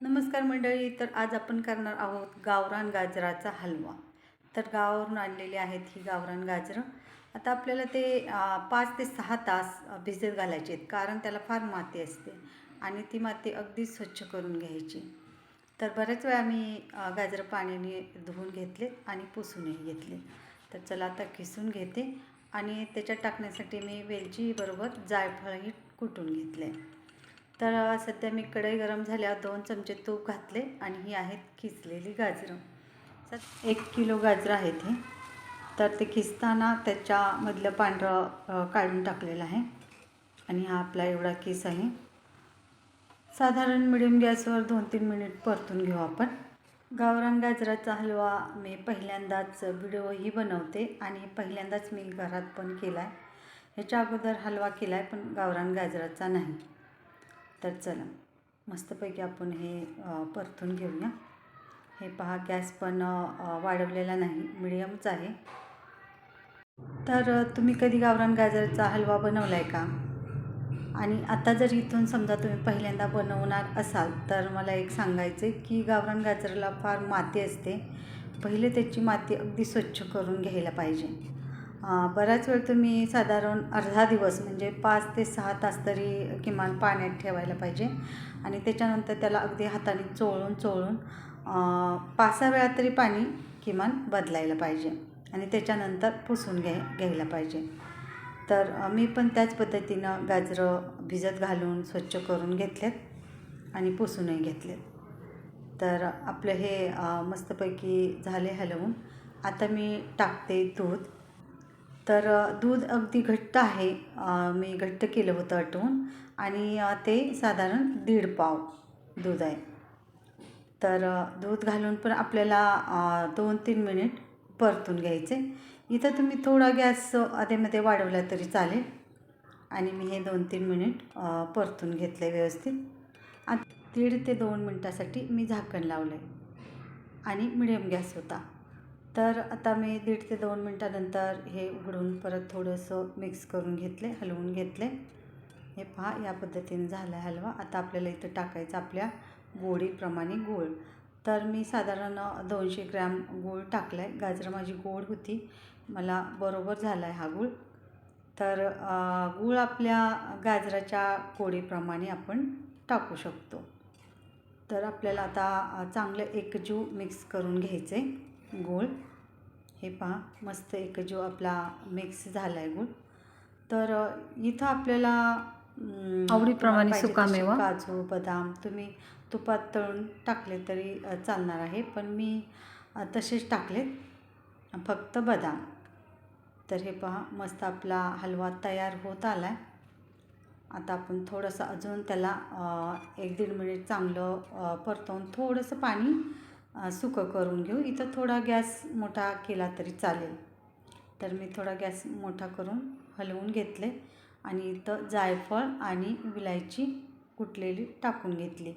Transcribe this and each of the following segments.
नमस्कार मंडळी तर आज आपण करणार आहोत गावरान गाजराचा हलवा. तर गावावरून आणलेली आहेत ही गावरान गाजरं. आता आपल्याला ते पाच ते सहा तास भिजत घालायचे आहेत कारण त्याला फार माती असते आणि ती माती अगदी स्वच्छ करून घ्यायची. तर बऱ्याच वेळा मी गाजरं पाण्याने धुवून घेतले आणि पुसूनही घेतले. तर चला आता किसून घेते आणि त्याच्यात टाकण्यासाठी मी वेलची बरोबर जायफळही कुटून घेतले. तर सध्या मी कढई गरम झाल्यावर दोन चमचे तूप घातले आणि ही आहेत किसलेली गाजरं. तर एक किलो गाजरं आहेत हे तर ते किसताना त्याच्यामधलं पांढरं काढून टाकलेलं आहे. आणि हा आपला एवढा किस आहे. साधारण मिडियम गॅसवर दोन तीन मिनिट परतून घेऊ आपण. गावरान गाजराचा हलवा मी पहिल्यांदाच व्हिडिओही बनवते आणि पहिल्यांदाच मी घरात पण केला आहे ह्याच्या अगोदर हलवा केला आहे पण गावरान गाजराचा नाही. तर चला मस्तपैकी आपण हे परतून घेऊया. हे पहा गॅस पण वाढवलेला नाही मिडियमच आहे. तर तुम्ही कधी गावरान गाजरचा हलवा बनवला आहे का? आणि आता जर इथून समजा तुम्ही पहिल्यांदा बनवणार असाल तर मला एक सांगायचं आहे की गावरान गाजराला फार माती असते. पहिले त्याची माती अगदी स्वच्छ करून घ्यायला पाहिजे. बराच वेळ तुम्ही साधारण अर्धा दिवस म्हणजे पाच ते सहा तास तरी किमान पाण्यात ठेवायला पाहिजे. आणि त्याच्यानंतर त्याला अगदी हाताने चोळून चोळून पाच सहा वेळा तरी पाणी किमान बदलायला पाहिजे. आणि त्याच्यानंतर पुसून घ्याय घ्यायला पाहिजे. तर मी पण त्याच पद्धतीनं गाजरं भिजत घालून स्वच्छ करून घेतलेत आणि पुसूनही घेतलेत. तर आपलं हे मस्तपैकी झाले हलवून. आता मी टाकते दूध. तर दूध अगदी घट्ट आहे. मी घट्ट केलं होतं आटवून आणि ते साधारण दीड पाव दूध आहे. तर दूध घालून पण आपल्याला दोन तीन मिनिट परतून घ्यायचे. इथं तुम्ही थोडा गॅस अधेमध्ये वाढवला तरी चालेल. आणि मी हे दोन तीन मिनिट परतून घेतलं आहे व्यवस्थित. आणि दीड ते दोन मिनटासाठी मी झाकण लावलं आहे आणि मिडियम गॅस होता. तर आता मी दीड ते दोन मिनटानंतर हे उघडून परत थोडंसं मिक्स करून घेतले हलवून घेतले. हे पहा या पद्धतीने झाला आहे हलवा. आता आपल्याला इथं टाकायचं आपल्या गोडीप्रमाणे गूळ. तर मी साधारण दोनशे ग्रॅम गूळ टाकला आहे गाजरं माझी गोड होती. मला बरोबर झाला आहे हा गूळ. तर गूळ आपल्या गाजराच्या कोडीप्रमाणे आपण टाकू शकतो. तर आपल्याला आता चांगलं एकजीव मिक्स करून घ्यायचं आहे गूळ. हे पहा मस्त एकजीव आपला मिक्स झाला आहे गूळ. तर इथं आपल्याला आवडीप्रमाणे सुकामेवा. काजू बदाम तुम्ही तुपात तळून टाकले तरी चालणार आहे. पण मी तसेच टाकलेत. फक्त बदाम. तर हे पहा मस्त आपला हलवा तयार होत आला आहे आता आपण थोडंसं अजून त्याला एक दीड मिनिट चांगलं परतवून थोडंसं पाणी सुकं करून घेऊ. इथं थोडा गॅस मोठा केला तरी चालेल. तर मी थोडा गॅस मोठा करून हलवून घेतले आणि इथं जायफळ आणि विलायची कुटलेली टाकून घेतली.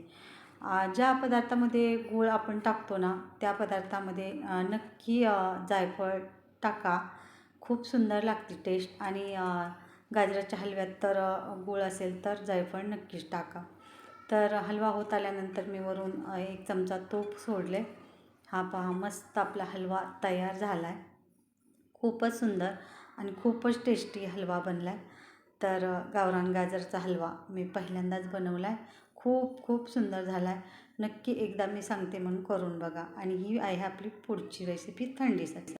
ज्या पदार्थामध्ये गूळ आपण टाकतो ना त्या पदार्थामध्ये नक्की जायफळ टाका. खूप सुंदर लागते टेस्ट आणि गाजराच्या हलव्यात तर गूळ असेल तर जायफळ नक्कीच टाका. तर हलवा होत आल्यानंतर मी वरून एक चमचा तूप सोडले. हा पहा मस्त आपला हलवा तयार झाला आहे खूपच सुंदर आणि खूपच टेस्टी हलवा बनला आहे तर गावरान गाजरचा हलवा मी पहिल्यांदाच बनवला आहे खूप खूप सुंदर झाला आहे नक्की एकदा मी सांगते म्हणून करून बघा. आणि ही आहे आपली पुढची रेसिपी थंडीसाठी.